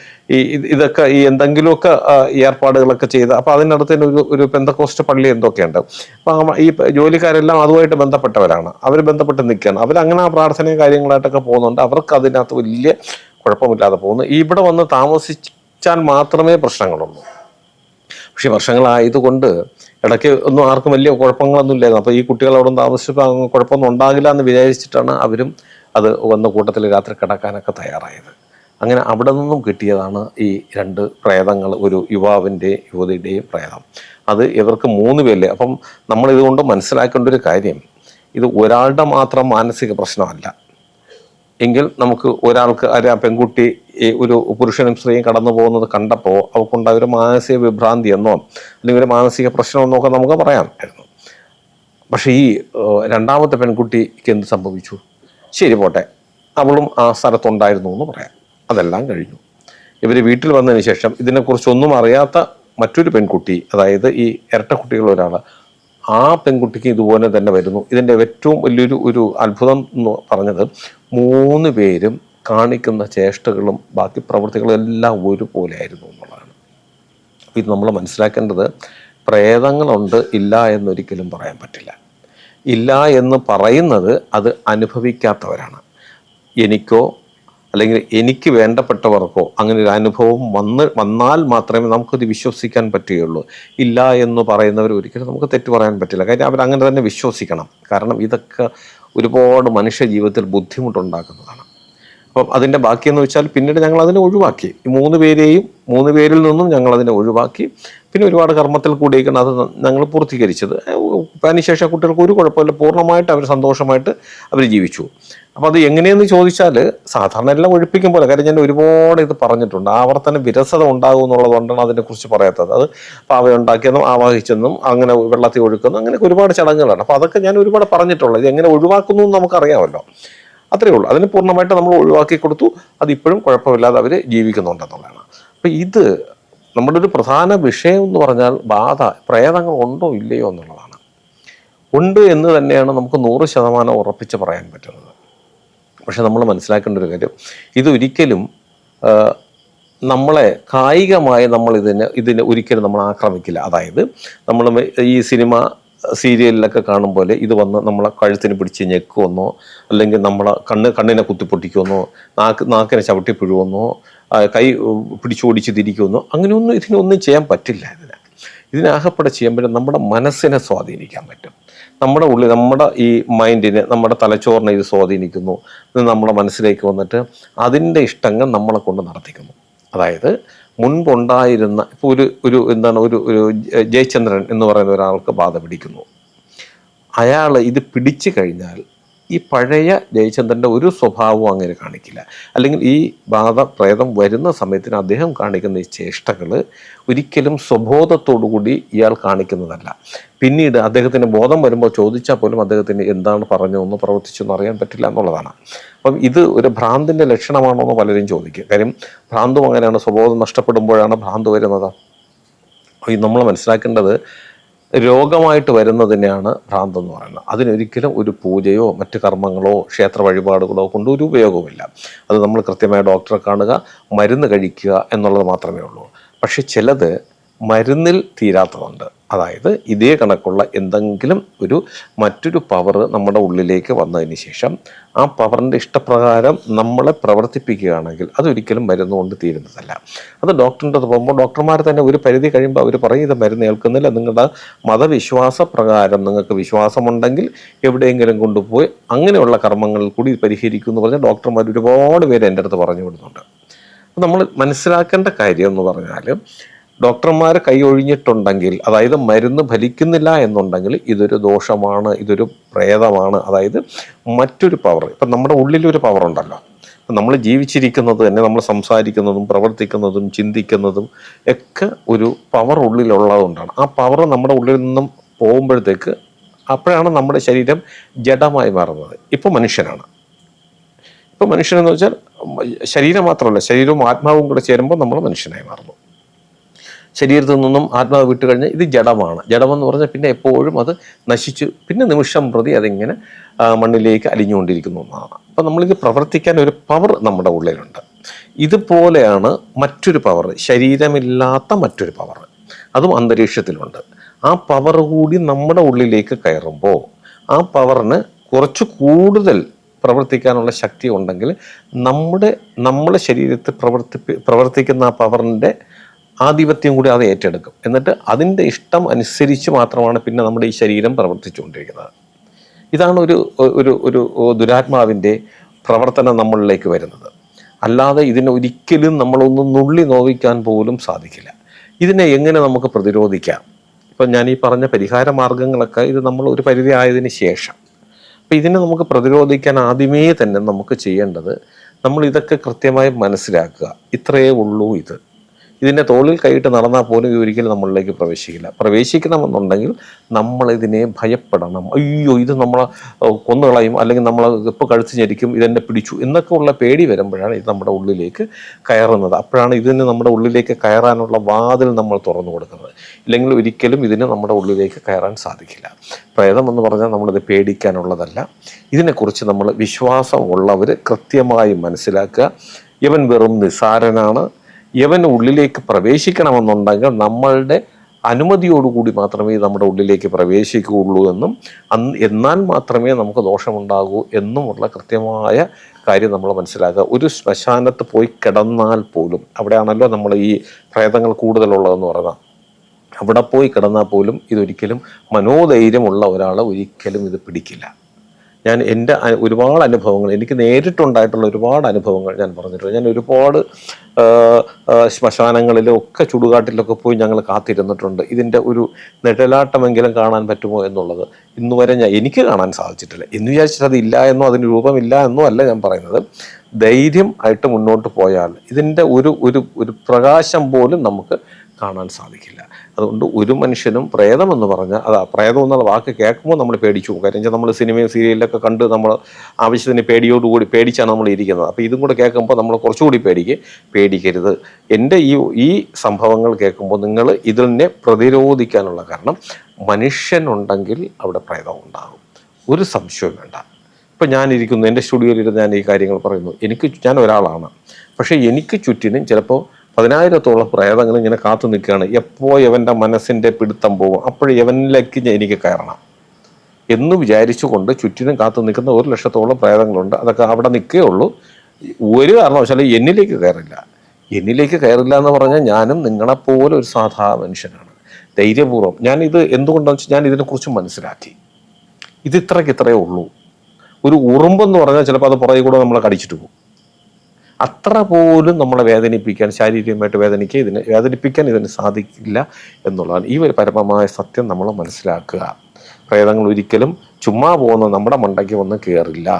ഇതൊക്കെ ഈ എന്തെങ്കിലുമൊക്കെ ഏർപ്പാടുകളൊക്കെ ചെയ്ത് അപ്പോൾ അതിനടുത്ത് ഒരു ഒരു പെന്തക്കോസ്റ്റ് പള്ളി എന്തൊക്കെയുണ്ട്. അപ്പം ഈ ജോലിക്കാരെല്ലാം അതുമായിട്ട് ബന്ധപ്പെട്ടവരാണ്. അവർ ബന്ധപ്പെട്ട് നിൽക്കുകയാണ്. അവരങ്ങനെ ആ പ്രാർത്ഥനയും കാര്യങ്ങളായിട്ടൊക്കെ പോകുന്നുണ്ട്. അവർക്ക് അതിനകത്ത് വലിയ കുഴപ്പമില്ലാതെ പോകുന്നു. ഇവിടെ വന്ന് താമസിച്ചാൽ മാത്രമേ പ്രശ്നങ്ങളുള്ളൂ. പക്ഷെ വർഷങ്ങളായതുകൊണ്ട് ഇടയ്ക്ക് ഒന്നും ആർക്കും വലിയ കുഴപ്പങ്ങളൊന്നും ഇല്ലായിരുന്നു. അപ്പോൾ ഈ കുട്ടികൾ അവിടെ താമസിച്ചപ്പോൾ കുഴപ്പമൊന്നും ഉണ്ടാകില്ല എന്ന് വിചാരിച്ചിട്ടാണ് അവരും അത് വന്ന കൂട്ടത്തിൽ രാത്രി കിടക്കാനൊക്കെ തയ്യാറായത്. അങ്ങനെ അവിടെ നിന്നും കിട്ടിയതാണ് ഈ രണ്ട് പ്രേതങ്ങൾ ഒരു യുവാവിന്റെ യുവതിയുടെയും പ്രേതം. അത് ഇവർക്ക് മൂന്ന് പേരിലെ. അപ്പം നമ്മളിതുകൊണ്ട് മനസ്സിലാക്കേണ്ട ഒരു കാര്യം ഇത് ഒരാളുടെ മാത്രം മാനസിക പ്രശ്നമല്ല. എങ്കിൽ നമുക്ക് ഒരാൾക്ക് ഒരു ആ പെൺകുട്ടി ഒരു പുരുഷനും സ്ത്രീയും കടന്നു പോകുന്നത് കണ്ടപ്പോൾ അവൾക്കുണ്ടായ ഒരു മാനസിക വിഭ്രാന്തി എന്നോ അല്ലെങ്കിൽ ഒരു മാനസിക പ്രശ്നമെന്നോ ഒക്കെ നമുക്ക് പറയാമായിരുന്നു പക്ഷേ ഈ രണ്ടാമത്തെ പെൺകുട്ടിക്ക് എന്ത് സംഭവിച്ചു? ശരി പോട്ടെ അവളും ആ സ്ഥലത്തുണ്ടായിരുന്നു എന്ന് പറയാം. അതെല്ലാം കഴിഞ്ഞു. ഇവർ വീട്ടിൽ വന്നതിന് ശേഷം ഇതിനെക്കുറിച്ചൊന്നും അറിയാത്ത മറ്റൊരു പെൺകുട്ടി അതായത് ഈ ഇരട്ട കുട്ടികൾ ഒരാൾ ആ പെൺകുട്ടിക്ക് ഇതുപോലെ തന്നെ വരുന്നു. ഇതിന്റെ ഏറ്റവും വലിയൊരു ഒരു അത്ഭുതം എന്ന് പറഞ്ഞത് മൂന്ന് പേരും കാണിക്കുന്ന ചേഷ്ടകളും ബാക്കി പ്രവൃത്തികളും എല്ലാം ഒരുപോലെ ആയിരുന്നു എന്നുള്ളതാണ്. ഇത് നമ്മൾ മനസ്സിലാക്കേണ്ടത് പ്രേതങ്ങളുണ്ട് ഇല്ല എന്നൊരിക്കലും പറയാൻ പറ്റില്ല. ഇല്ല എന്ന് പറയുന്നത് അത് അനുഭവിക്കാത്തവരാണ്. എനിക്കോ അല്ലെങ്കിൽ എനിക്ക് വേണ്ടപ്പെട്ടവർക്കോ അങ്ങനെ ഒരു അനുഭവം വന്ന് വന്നാൽ മാത്രമേ നമുക്കത് വിശ്വസിക്കാൻ പറ്റുകയുള്ളൂ. ഇല്ല എന്ന് പറയുന്നവർ ഒരിക്കലും നമുക്ക് തെറ്റ് പറയാൻ പറ്റില്ല. കാര്യം അവർ അങ്ങനെ തന്നെ വിശ്വസിക്കണം. കാരണം ഇതൊക്കെ ഒരുപാട് മനുഷ്യ ജീവിതത്തിൽ ബുദ്ധിമുട്ടുണ്ടാക്കുന്നതാണ്. അപ്പം അതിന്റെ ബാക്കിയെന്ന് വെച്ചാൽ പിന്നീട് ഞങ്ങൾ അതിനെ ഒഴിവാക്കി. മൂന്ന് പേരെയും മൂന്ന് പേരിൽ നിന്നും ഞങ്ങൾ അതിനെ ഒഴിവാക്കി. പിന്നെ ഒരുപാട് കർമ്മത്തിൽ കൂടിയൊക്കെയാണ് അത് ഞങ്ങൾ പൂർത്തീകരിച്ചത്. അതിനുശേഷം കുട്ടികൾക്ക് ഒരു കുഴപ്പമില്ല. പൂർണമായിട്ട് അവർ സന്തോഷമായിട്ട് അവർ ജീവിച്ചു. അപ്പോൾ അത് എങ്ങനെയെന്ന് ചോദിച്ചാൽ സാധാരണ എല്ലാം ഒഴിപ്പിക്കും പോലെ. കാര്യം ഞാൻ ഒരുപാട് ഇത് പറഞ്ഞിട്ടുണ്ട്. ആവർത്തന വിരസത ഉണ്ടാകും എന്നുള്ളതുകൊണ്ടാണ് അതിനെക്കുറിച്ച് പറയാത്തത്. അത് പാവ ഉണ്ടാക്കിയെന്നും ആവാഹിച്ചെന്നും അങ്ങനെ വെള്ളത്തിൽ ഒഴുക്കുന്നു. അങ്ങനെയൊക്കെ ഒരുപാട് ചടങ്ങുകളാണ്. അപ്പോൾ അതൊക്കെ ഞാൻ ഒരുപാട് പറഞ്ഞിട്ടുള്ളത്. ഇത് എങ്ങനെ ഒഴിവാക്കുന്നു എന്ന് നമുക്കറിയാമല്ലോ. അത്രയേ ഉള്ളൂ. അതിന് പൂർണമായിട്ട് നമ്മൾ ഒഴിവാക്കി കൊടുത്തു. അതിപ്പോഴും കുഴപ്പമില്ലാതെ അവർ ജീവിക്കുന്നുണ്ടെന്നുള്ളതാണ് അപ്പം ഇത് നമ്മുടെ ഒരു പ്രധാന വിഷയം എന്ന് പറഞ്ഞാൽ ബാധ പ്രേതങ്ങൾ ഉണ്ടോ ഇല്ലയോ എന്നുള്ളതാണ്. ഉണ്ട് എന്ന് തന്നെയാണ് നമുക്ക് നൂറ് ശതമാനം ഉറപ്പിച്ച് പറയാൻ പറ്റുന്നത്. പക്ഷെ നമ്മൾ മനസ്സിലാക്കേണ്ട ഒരു കാര്യം ഇതൊരിക്കലും നമ്മളെ കായികമായി നമ്മൾ ഇതിനെ ഇതിനെ ഒരിക്കലും നമ്മൾ ആക്രമിക്കില്ല. അതായത് നമ്മൾ ഈ സിനിമ സീരിയലിലൊക്കെ കാണും പോലെ ഇത് വന്ന് നമ്മളെ കഴുത്തിന് പിടിച്ച് ഞെക്കുമെന്നോ അല്ലെങ്കിൽ നമ്മളെ കണ്ണ് കണ്ണിനെ കുത്തിപ്പൊട്ടിക്കുമെന്നോ നാക്ക് നാക്കിനെ ചവിട്ടി പിഴുവെന്നോ കൈ പിടിച്ചോടിച്ച് തിരിക്കുമെന്നോ അങ്ങനെയൊന്നും ഇതിനൊന്നും ചെയ്യാൻ പറ്റില്ല ഇതിന്. ഇതിനാകപ്പെടെ പറ്റും നമ്മുടെ മനസ്സിനെ സ്വാധീനിക്കാൻ പറ്റും. നമ്മുടെ ഉള്ളിൽ നമ്മുടെ ഈ മൈൻഡിനെ നമ്മുടെ തലച്ചോറിനെ ഇത് സ്വാധീനിക്കുന്നു ഇത് നമ്മുടെ മനസ്സിലേക്ക് വന്നിട്ട് അതിന്റെ ഇഷ്ടങ്ങൾ നമ്മളെ കൊണ്ട് നടത്തിക്കുന്നു. അതായത് മുൻപുണ്ടായിരുന്ന ഇപ്പോൾ ഒരു ഒരു എന്താണ് ഒരു ഒരു ജയചന്ദ്രൻ എന്ന് പറയുന്ന ഒരാൾക്ക് ബാധ പിടിക്കുന്നു. അയാൾ ഇത് പിടിച്ചു കഴിഞ്ഞാൽ ഈ പഴയ ജയചന്ദ്രന്റെ ഒരു സ്വഭാവവും അങ്ങനെ കാണിക്കില്ല. അല്ലെങ്കിൽ ഈ ബാധ പ്രേതം വരുന്ന സമയത്തിന് അദ്ദേഹം കാണിക്കുന്ന ഈ ചേഷ്ടകൾ ഒരിക്കലും സ്വബോധത്തോടുകൂടി ഇയാൾ കാണിക്കുന്നതല്ല. പിന്നീട് അദ്ദേഹത്തിന് ബോധം വരുമ്പോൾ ചോദിച്ചാൽ പോലും അദ്ദേഹത്തിന് എന്താണ് പറഞ്ഞതെന്ന് പ്രവർത്തിച്ചെന്ന് അറിയാൻ പറ്റില്ല എന്നുള്ളതാണ്. അപ്പം ഇത് ഒരു ഭ്രാന്തിന്റെ ലക്ഷണമാണോ എന്ന് പലരും ചോദിക്കും. കാര്യം ഭ്രാന്തും അങ്ങനെയാണ്. സ്വബോധം നഷ്ടപ്പെടുമ്പോഴാണ് ഭ്രാന്ത് വരുന്നത്. നമ്മൾ മനസ്സിലാക്കേണ്ടത് രോഗമായിട്ട് വരുന്നതിനെയാണ് ഭ്രാന്ത് എന്ന് പറയുന്നത്. അതിനൊരിക്കലും ഒരു പൂജയോ മറ്റ് കർമ്മങ്ങളോ ക്ഷേത്ര വഴിപാടുകളോ കൊണ്ട് ഒരു ഉപയോഗവുമില്ല. അത് നമ്മൾ കൃത്യമായ ഡോക്ടറെ കാണുക മരുന്ന് കഴിക്കുക എന്നുള്ളത് മാത്രമേ ഉള്ളൂ. പക്ഷെ ചിലത് മരുന്നിൽ തീരാത്തതുണ്ട്. അതായത് ഇതേ കണക്കുള്ള എന്തെങ്കിലും ഒരു മറ്റൊരു പവർ നമ്മുടെ ഉള്ളിലേക്ക് വന്നതിന് ശേഷം ആ പവറിന്റെ ഇഷ്ടപ്രകാരം നമ്മളെ പ്രവർത്തിപ്പിക്കുകയാണെങ്കിൽ അതൊരിക്കലും മരുന്ന് കൊണ്ട് തീരുന്നതല്ല. അത് ഡോക്ടറിന്റെ അടുത്ത് പോകുമ്പോൾ ഡോക്ടർമാർ തന്നെ ഒരു പരിധി കഴിയുമ്പോൾ അവർ പറയും ഇത് മരുന്ന് ഏൽക്കുന്നില്ല നിങ്ങളുടെ മതവിശ്വാസ പ്രകാരം നിങ്ങൾക്ക് വിശ്വാസമുണ്ടെങ്കിൽ എവിടെയെങ്കിലും കൊണ്ടുപോയി അങ്ങനെയുള്ള കർമ്മങ്ങൾ കൂടി പരിഹരിക്കും എന്ന് പറഞ്ഞാൽ ഡോക്ടർമാർ ഒരുപാട് പേര് എന്റെ അടുത്ത് പറഞ്ഞു വിടുന്നുണ്ട്. നമ്മൾ മനസ്സിലാക്കേണ്ട കാര്യം എന്ന് പറഞ്ഞാൽ ഡോക്ടർമാർ കൈ ഒഴിഞ്ഞിട്ടുണ്ടെങ്കിൽ അതായത് മരുന്ന് ഫലിക്കുന്നില്ല എന്നുണ്ടെങ്കിൽ ഇതൊരു ദോഷമാണ് ഇതൊരു പ്രേതമാണ്. അതായത് മറ്റൊരു പവർ ഇപ്പം നമ്മുടെ ഉള്ളിലൊരു പവർ ഉണ്ടല്ലോ. നമ്മൾ ജീവിച്ചിരിക്കുന്നത് തന്നെ നമ്മൾ സംസാരിക്കുന്നതും പ്രവർത്തിക്കുന്നതും ചിന്തിക്കുന്നതും ഒക്കെ ഒരു പവർ ഉള്ളിലുള്ളതുകൊണ്ടാണ്. ആ പവർ നമ്മുടെ ഉള്ളിൽ നിന്നും പോകുമ്പോഴത്തേക്ക് അപ്പോഴാണ് നമ്മുടെ ശരീരം ജഡമായി മാറുന്നത്. ഇപ്പോൾ മനുഷ്യനാണ്. ഇപ്പോൾ മനുഷ്യനെന്ന് വെച്ചാൽ ശരീരം മാത്രമല്ല ശരീരവും ആത്മാവും കൂടെ ചേരുമ്പോൾ നമ്മൾ മനുഷ്യനായി മാറുന്നു. ശരീരത്തിൽ നിന്നും ആത്മാവ് വിട്ട് കഴിഞ്ഞാൽ ഇത് ജഡമാണ്. ജഡമെന്ന് പറഞ്ഞാൽ പിന്നെ എപ്പോഴും അത് നശിച്ചു. പിന്നെ നിമിഷം പ്രതി അതിങ്ങനെ മണ്ണിലേക്ക് അലിഞ്ഞുകൊണ്ടിരിക്കുന്ന ഒന്നാണ് അപ്പം നമ്മളിത് പ്രവർത്തിക്കാൻ ഒരു പവർ നമ്മുടെ ഉള്ളിലുണ്ട്. ഇതുപോലെയാണ് മറ്റൊരു പവർ ശരീരമില്ലാത്ത മറ്റൊരു പവർ അതും അന്തരീക്ഷത്തിലുണ്ട്. ആ പവർ കൂടി നമ്മുടെ ഉള്ളിലേക്ക് കയറുമ്പോൾ ആ പവറിന് കുറച്ച് കൂടുതൽ പ്രവർത്തിക്കാനുള്ള ശക്തി ഉണ്ടെങ്കിൽ നമ്മുടെ നമ്മുടെ ശരീരത്തിൽ പ്രവർത്തിപ്പി പ്രവർത്തിക്കുന്ന ആ പവറിന്റെ ആധിപത്യം കൂടി അത് ഏറ്റെടുക്കും. എന്നിട്ട് അതിന്റെ ഇഷ്ടം അനുസരിച്ച് മാത്രമാണ് പിന്നെ നമ്മുടെ ഈ ശരീരം പ്രവർത്തിച്ചുകൊണ്ടിരിക്കുന്നത്. ഇതാണ് ഒരു ഒരു ഒരു ദുരാത്മാവിന്റെ പ്രവർത്തനം നമ്മളിലേക്ക് വരുന്നത്. അല്ലാതെ ഇതിനെ ഒരിക്കലും നമ്മളൊന്നും നുള്ളി നോവിക്കാൻ പോലും സാധിക്കില്ല. ഇതിനെ എങ്ങനെ നമുക്ക് പ്രതിരോധിക്കാം? ഇപ്പം ഞാൻ ഈ പറഞ്ഞ പരിഹാര മാർഗങ്ങളൊക്കെ ഇത് നമ്മൾ ഒരു പരിധി ആയതിനു ശേഷം. അപ്പം ഇതിനെ നമുക്ക് പ്രതിരോധിക്കാൻ ആദ്യമേ തന്നെ നമുക്ക് ചെയ്യേണ്ടത് നമ്മൾ ഇതൊക്കെ കൃത്യമായി മനസ്സിലാക്കുക. ഇത്രയേ ഉള്ളൂ ഇത്. ഇതിന്റെ തോളിൽ കൈയിട്ട് നടന്നാൽ പോലും ഇത് ഒരിക്കലും നമ്മളിലേക്ക് പ്രവേശിക്കില്ല. പ്രവേശിക്കണമെന്നുണ്ടെങ്കിൽ നമ്മളിതിനെ ഭയപ്പെടണം. അയ്യോ ഇത് നമ്മളെ ഏഹ്, കൊന്നുകളയും അല്ലെങ്കിൽ നമ്മൾ ഇപ്പോൾ കഴുത്ത് ഞെരിക്കും ഇതെന്നെ പിടിച്ചു എന്നൊക്കെ ഉള്ള പേടി വരുമ്പോഴാണ് ഇത് നമ്മുടെ ഉള്ളിലേക്ക് കയറുന്നത്. അപ്പോഴാണ് ഇതിന് നമ്മുടെ ഉള്ളിലേക്ക് കയറാനുള്ള വാതിൽ നമ്മൾ തുറന്നു കൊടുക്കുന്നത്. ഇല്ലെങ്കിൽ ഒരിക്കലും ഇതിന് നമ്മുടെ ഉള്ളിലേക്ക് കയറാൻ സാധിക്കില്ല. പ്രേതം എന്ന് പറഞ്ഞാൽ നമ്മളിത് പേടിക്കാനുള്ളതല്ല. ഇതിനെക്കുറിച്ച് നമ്മൾ വിശ്വാസമുള്ളവർ കൃത്യമായി മനസ്സിലാക്കുക. ഇവൻ വെറും നിസാരനാണ് ഇവൻ ഉള്ളിലേക്ക് പ്രവേശിക്കണമെന്നുണ്ടെങ്കിൽ നമ്മളുടെ അനുമതിയോടുകൂടി മാത്രമേ നമ്മുടെ ഉള്ളിലേക്ക് പ്രവേശിക്കുകയുള്ളൂ എന്നും എന്നാൽ മാത്രമേ നമുക്ക് ദോഷമുണ്ടാകൂ എന്നുമുള്ള കൃത്യമായ കാര്യം നമ്മൾ മനസ്സിലാക്കുക. ഒരു ശ്മശാനത്ത് പോയി കിടന്നാൽ പോലും അവിടെയാണല്ലോ നമ്മൾ ഈ പ്രേതങ്ങൾ കൂടുതലുള്ളതെന്ന് പറഞ്ഞാൽ അവിടെ പോയി കിടന്നാൽ പോലും ഇതൊരിക്കലും മനോധൈര്യമുള്ള ഒരാളെ ഒരിക്കലും ഇത് പിടിക്കില്ല. ഞാൻ എന്റെ ഒരുപാട് അനുഭവങ്ങൾ എനിക്ക് നേരിട്ടുണ്ടായിട്ടുള്ള ഒരുപാട് അനുഭവങ്ങൾ ഞാൻ പറഞ്ഞിട്ടുണ്ട്. ഞാൻ ഒരുപാട് ശ്മശാനങ്ങളിലും ഒക്കെ ചുടുകാട്ടിലൊക്കെ പോയി ഞങ്ങൾ കാത്തിരുന്നിട്ടുണ്ട്. ഇതിന്റെ ഒരു നിഴലാട്ടമെങ്കിലും കാണാൻ പറ്റുമോ എന്നുള്ളത് ഇന്നുവരെ ഞാൻ എനിക്ക് കാണാൻ സാധിച്ചിട്ടില്ല. എന്ന് വിചാരിച്ചിട്ട് അത് ഇല്ല എന്നോ അതിന് രൂപമില്ല എന്നോ അല്ല ഞാൻ പറയുന്നത്. ധൈര്യം ആയിട്ട് മുന്നോട്ട് പോയാൽ ഇതിന്റെ ഒരു ഒരു ഒരു പ്രകാശം പോലും നമുക്ക് കാണാൻ സാധിക്കില്ല. അതുകൊണ്ട് ഒരു മനുഷ്യനും പ്രേതമെന്ന് പറഞ്ഞാൽ അതാ പ്രേതം എന്നുള്ള വാക്ക് കേൾക്കുമ്പോൾ നമ്മൾ പേടിച്ചു പോകും. കാര്യം നമ്മൾ സിനിമയും സീരിയലൊക്കെ കണ്ട് നമ്മൾ ആവശ്യത്തിന് പേടിയോടുകൂടി പേടിച്ചാണ് നമ്മൾ ഇരിക്കുന്നത്. അപ്പോൾ ഇതും കൂടെ കേൾക്കുമ്പോൾ നമ്മൾ കുറച്ചുകൂടി പേടിക്ക് പേടിക്കരുത്. എന്റെ ഈ ഈ സംഭവങ്ങൾ കേൾക്കുമ്പോൾ നിങ്ങൾ ഇതിനെ പ്രതിരോധിക്കാനുള്ള കാരണം മനുഷ്യനുണ്ടെങ്കിൽ അവിടെ പ്രേതം ഉണ്ടാകും. ഒരു സംശയവും വേണ്ട. ഇപ്പം ഞാനിരിക്കുന്നു എന്റെ സ്റ്റുഡിയോയിലിരുന്ന് ഞാൻ ഈ കാര്യങ്ങൾ പറയുന്നു. എനിക്ക് ഞാൻ ഒരാളാണ്. പക്ഷേ എനിക്ക് ചുറ്റിനും ചിലപ്പോൾ പതിനായിരത്തോളം പ്രേതങ്ങൾ ഇങ്ങനെ കാത്തു നിൽക്കുകയാണ്. എപ്പോൾ യവന്റെ മനസ്സിന്റെ പിടുത്തം പോകും? അപ്പോഴും യവനിലേക്ക് എനിക്ക് കയറണം. എന്ന് വിചാരിച്ചുകൊണ്ട് ചുറ്റിനും കാത്തു നിൽക്കുന്ന ഒരു ലക്ഷത്തോളം പ്രേതങ്ങളുണ്ട്. അതൊക്കെ അവിടെ നിൽക്കേ ഉള്ളൂ ഒരു കാരണവശാലും എന്നിലേക്ക് കയറില്ല. എന്നിലേക്ക് കയറില്ല എന്ന് പറഞ്ഞാൽ ഞാനും നിങ്ങളെപ്പോലെ ഒരു സാധാ മനുഷ്യനാണ്. ധൈര്യപൂർവം. ഞാൻ ഇത് എന്തുകൊണ്ടാണെന്ന് വെച്ചാൽ ഞാൻ ഇതിനെക്കുറിച്ച് മനസ്സിലാക്കി. ഇത് ഇത്രയ്ക്ക് ഇത്രയേ ഉള്ളൂ. ഒരു ഉറുമ്പെന്ന് പറഞ്ഞാൽ ചിലപ്പോൾ അത് പുറകെ കൂടെ നമ്മളെ കടിച്ചിട്ട് പോകും. അത്ര പോലും നമ്മളെ വേദനിപ്പിക്കാൻ ശാരീരികമായിട്ട് വേദനിക്കുക ഇതിനെ വേദനിപ്പിക്കാൻ ഇതിന് സാധിക്കില്ല എന്നുള്ളതാണ്. ഈ ഒരു പരമമായ സത്യം നമ്മൾ മനസ്സിലാക്കുക. പ്രേതങ്ങൾ ഒരിക്കലും ചുമ്മാ പോകുന്ന നമ്മുടെ മണ്ടയ്ക്ക് വന്ന് കയറില്ല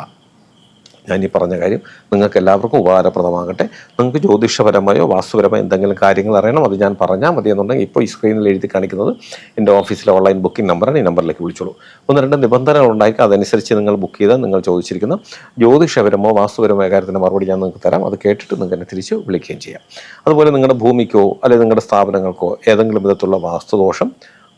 ഞാൻ ഈ പറഞ്ഞ കാര്യം നിങ്ങൾക്ക് എല്ലാവർക്കും ഉപകാരപ്രദമാകട്ടെ. നിങ്ങൾക്ക് ജ്യോതിഷപരമായോ വാസ്തുപരമായോ എന്തെങ്കിലും കാര്യങ്ങൾ അറിയണം അത് ഞാൻ പറഞ്ഞാൽ മതി എന്നുണ്ടെങ്കിൽ ഇപ്പോൾ ഈ സ്ക്രീനിൽ എഴുതി കാണിക്കുന്നത് എന്റെ ഓഫീസിലെ ഓൺലൈൻ ബുക്കിംഗ് നമ്പറാണ്. ഈ നമ്പറിലേക്ക് വിളിച്ചോളൂ. ഒന്ന് രണ്ട് നിബന്ധനകൾ ഉണ്ടാക്കി അതനുസരിച്ച് നിങ്ങൾ ബുക്ക് ചെയ്താൽ നിങ്ങൾ ചോദിച്ചിരിക്കുന്ന ജ്യോതിഷപരമോ വാസ്തുപരമായ കാര്യത്തിന് മറുപടി ഞാൻ നിങ്ങൾക്ക് തരാം. അത് കേട്ടിട്ട് നിങ്ങൾക്ക് എന്നെ തിരിച്ച് വിളിക്കുകയും ചെയ്യാം. അതുപോലെ നിങ്ങളുടെ ഭൂമിക്കോ അല്ലെങ്കിൽ നിങ്ങളുടെ സ്ഥാപനങ്ങൾക്കോ ഏതെങ്കിലും വിധത്തിലുള്ള വാസ്തുദോഷം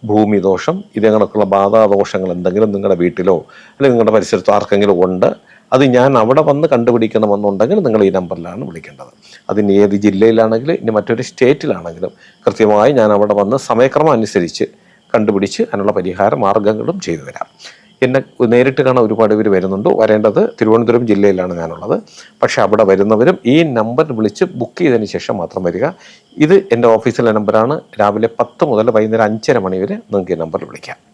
ഭൂമിദോഷം ഇതേകണക്കുള്ള ബാധാദോഷങ്ങൾ എന്തെങ്കിലും നിങ്ങളുടെ വീട്ടിലോ അല്ലെങ്കിൽ നിങ്ങളുടെ പരിസരത്തോ ആർക്കെങ്കിലും ഉണ്ട് അത് ഞാൻ അവിടെ വന്ന് കണ്ടുപിടിക്കണമെന്നുണ്ടെങ്കിൽ നിങ്ങൾ ഈ നമ്പറിലാണ് വിളിക്കേണ്ടത്. അതിന് ഏത് ജില്ലയിലാണെങ്കിലും ഇനി മറ്റൊരു സ്റ്റേറ്റിലാണെങ്കിലും കൃത്യമായി ഞാൻ അവിടെ വന്ന് സമയക്രമം അനുസരിച്ച് കണ്ടുപിടിച്ച് അതിനുള്ള പരിഹാര മാർഗങ്ങളും ചെയ്തു തരാം. എന്നെ നേരിട്ട് കാണാൻ ഒരുപാട് പേര് വരുന്നുണ്ട്. വരേണ്ടത് തിരുവനന്തപുരം ജില്ലയിലാണ് ഞാനുള്ളത്. പക്ഷേ അവിടെ വരുന്നവരും ഈ നമ്പർ വിളിച്ച് ബുക്ക് ചെയ്തതിന് ശേഷം മാത്രം വരിക. ഇത് എന്റെ ഓഫീസിലെ നമ്പറാണ്. രാവിലെ പത്ത് മുതൽ വൈകുന്നേരം അഞ്ചര മണി വരെ നിങ്ങൾക്ക് ഈ നമ്പറിൽ വിളിക്കാം.